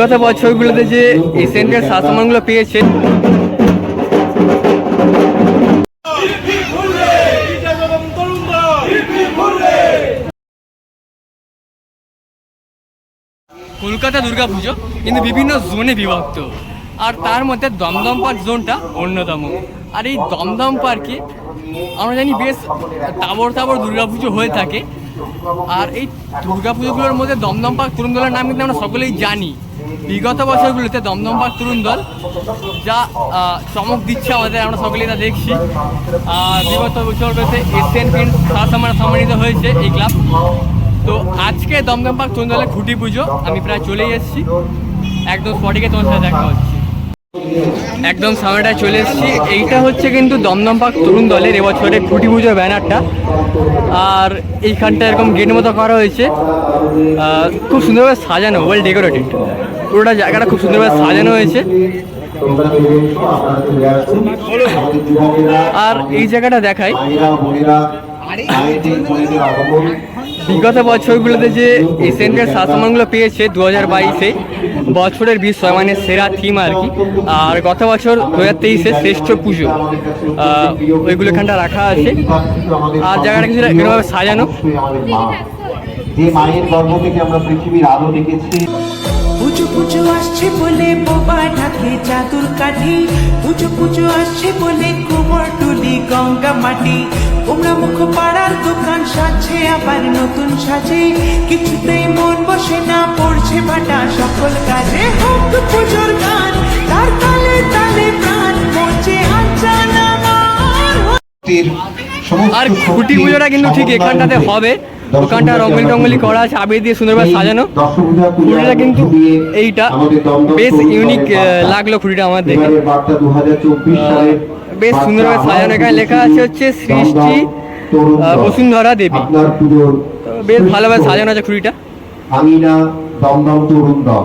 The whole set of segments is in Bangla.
বিগত বছরগুলোতে যে এই সেন্ট্রাল শাসনগুলো পেয়েছে। কলকাতা দুর্গাপুজো কিন্তু বিভিন্ন জোনে বিভক্ত। আর তার মধ্যে দমদম পার্ক জোনটা অন্যতম। আর এই দমদম পার্কে আমরা জানি বেশ তাবর তাবর দুর্গাপুজো হয়ে থাকে। আর এই দুর্গাপুজোগুলোর মধ্যে দমদম পার্ক তরুণ দলের নাম কিন্তু আমরা সকলেই জানি। বিগত বছরগুলোতে দমদম তরুণ দল যা চমক দিচ্ছে আমাদের, আমরা সকলেই তা দেখছি। বিগত বছরগুলোতে এশিয়ান পেন্টস সম্মান সম্মানিত হয়েছে এই ক্লাব। তো আজকে দমদম পার্ক তরুণ দলের খুঁটি পুজো, আমি প্রায় চলেই এসেছি। একদম স্পটিকে তোমার সাথে দেখা হচ্ছে। একদম সামনেটায় চলে এসেছি। এইটা হচ্ছে কিন্তু দমদম পার্ক তরুণ দলের এবছরের খুঁটি পুজোর ব্যানারটা। আর এইখানটা এরকম গেট মতো করা হয়েছে। খুব সুন্দরভাবে সাজানো ওয়েল ডেকোরেটেড পুরোটা জায়গাটা খুব সুন্দরভাবে সাজানো হয়েছে। আর এই জায়গাটা দেখাই। বিগত বছরগুলোতে যে এই সেন্ট্রাল শাসনগুলো পেয়েছে দু হাজার বাইশে, বছরের বিষয় মানে সেরা থিম আর কি। আর গত বছর দু হাজার তেইশে শ্রেষ্ঠ পুজো। ওইগুলো এখানটা রাখা আছে। আর জায়গাটা কিছু এরকমভাবে সাজানো। যে মায়ের গর্ভ থেকে আমরা পৃথিবীর আলো দেখেছি? পুজো পুজো আসছে বলে বোবা ঢাকে চাদুর কাঠি। পুজো পুজো আসছে বলে কোমর টুলি গঙ্গা মাটি। তোমরা মুখ পাড়ার দোকান সাজছে আবার নতুন সাজে। কিছুতেই মন বসে না পড়ছে বাটা সকল কাজে। হোক পুজোর গান তার তালে তালে প্রাণ আচান আর খুঁটি পুজোটা কিন্তু ঠিক এখানটাতে হবে। ওখানটা রঙ্গলি টঙ্গলি করা আছে আবির দিয়ে সুন্দরভাবে সাজানো। খুঁটিটা কিন্তু এইটা বেশ ইউনিক লাগল খুঁটিটা আমার দেখে। এবারের বার্তা 2024 সালের বেশ সুন্দরভাবে সাজানো এখানে লেখা আছে হচ্ছে সৃষ্টি। বসুন্ধরা দেবী। বেশ ভালোভাবে সাজানো আছে খুঁটিটা আমিনা দমদম তরুণ দল।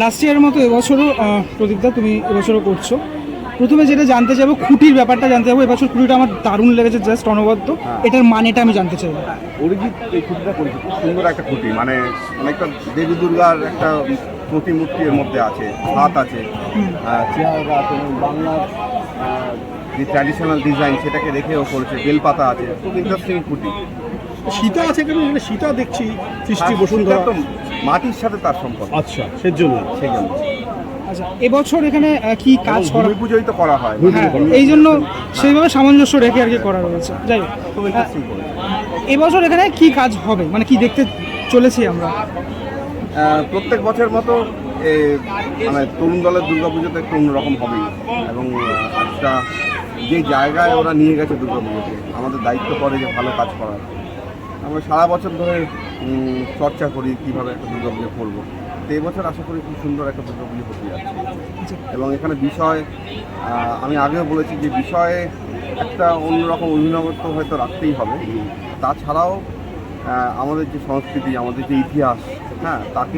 লাস্ট ইয়ারের মতো এবছরও প্রদীপদা তুমি এবছরও করছ। প্রথমে যেটা জানতে চাইব খুঁটির ব্যাপারটা জানতে চাইব। এবছর খুঁটিটা আমার দারুণ লেগেছে জাস্ট অনবদ্য। এটার মানেটা আমি জানতে চাইব। অরিজিৎ এই খুঁটিটা করেছে খুব সুন্দর একটা খুঁটি মানে অনেকটা দেবী দুর্গার একটা প্রতিমূর্তি এর মধ্যে আছে হাত আছে। চেহারা আছে বাংলার যে ট্র্যাডিশনাল ডিজাইন সেটাকে রেখেও করেছে বেলপাতা আছে খুব ইন্টারেস্টিং খুঁটি। সীতা আছে কেন? এখানে সীতা দেখছি সৃষ্টি আর বসুন্ধরা। মাটির সাথে তার সম্পর্ক। আচ্ছা সেজন্য। সেই জন্য আচ্ছা এবছর এখানে কি কাজ করা পুজোই তো করা হয়। হ্যাঁ এই জন্য সেইভাবে সামঞ্জস্য রেখে আর কি করা রয়েছে। যাই এবছর এখানে কি কাজ হবে? মানে কি দেখতে চলেছি আমরা? প্রত্যেক বছর মতো এ, মানে তরুণ দলের দুর্গা দুর্গাপুজোতে একটু অন্যরকম হবেই। এবং একটা যে জায়গায় ওরা নিয়ে গেছে দুর্গাপুজোকে আমাদের দায়িত্ব পড়ে যে ভালো কাজ করার। আমরা সারা বছর ধরে চর্চা করি কীভাবে একটা দুর্গাপুজো করব। তো এবছর আশা করি খুব সুন্দর একটা দুর্গাপুজো হতে যাচ্ছে। এবং এখানে বিষয় আমি আগেও বলেছি যে বিষয়ে একটা অন্যরকম অভিনবত্ব হয়তো রাখতেই হবে। তাছাড়াও আমাদের যে সংস্কৃতি আমাদের যে ইতিহাস হ্যাঁ তাকে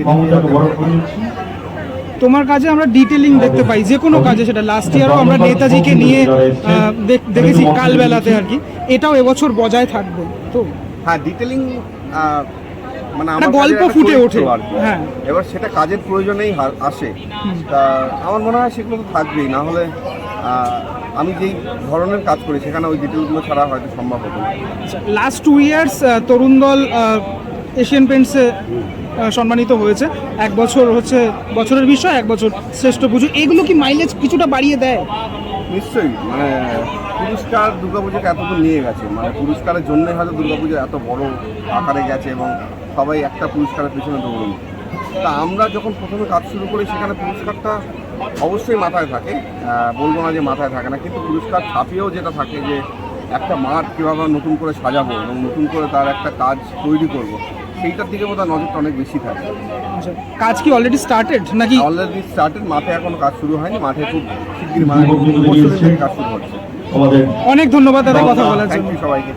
তোমার কাজে আমরা ডিটেলিং দেখতে পাই যে কোনো কাজে সেটা। লাস্ট ইয়ারও আমরা নেতাজিকে নিয়ে দেখেছি কালবেলাতে আর কি। এটাও এবছর বজায় থাকবে। তো হ্যাঁ ডিটেলিং মানে আমার গল্প ফুটে ওঠে। হ্যাঁ। এবার সেটা কাজের প্রয়োজনেই আসে তা আমার মনে হয় সেগুলো তো থাকবেই না হলে আমি যেই ধরনের কাজ করি সেখানে ওই ডিটেলগুলো ছাড়া হয়তো সম্ভব হতো লাস্ট টু ইয়ার্স তরুণ দল এশিয়ান পেন্টসে সম্মানিত হয়েছে। এক বছর হচ্ছে বছরের বিষয়, এক বছর শ্রেষ্ঠ পুজো। এগুলো কি মাইলেজ কিছুটা বাড়িয়ে দেয়? নিশ্চয়ই মানে পুরস্কার দুর্গাপুজোকে এতদূর নিয়ে গেছে। মানে পুরস্কারের জন্যই হয়তো দুর্গাপুজো এত বড় আকারে গেছে এবং সবাই একটা পুরস্কারের পেছনে দৌড়ন। তা আমরা যখন প্রথমে কাজ শুরু করি, সেখানে পুরস্কারটা অবশ্যই মাথায় থাকে। বলব না যে মাথায় থাকে না, কিন্তু পুরস্কার ছাপিয়েও যেটা থাকে যে একটা মাঠ কীভাবে নতুন করে সাজাবো এবং নতুন করে তার একটা কাজ তৈরি করব সেইটার দিকে বোধহয় নজরটা অনেক বেশি থাকে। আচ্ছা, কাজ কি অলরেডি স্টার্টেড নাকি? অলরেডি স্টার্টেড মাঠে এখনও কাজ শুরু হয়নি মাঠে খুব শিগগির মানে কাজ শুরু হচ্ছে। অনেক ধন্যবাদ দাদা কথা বলার জন্য। সবাইকে।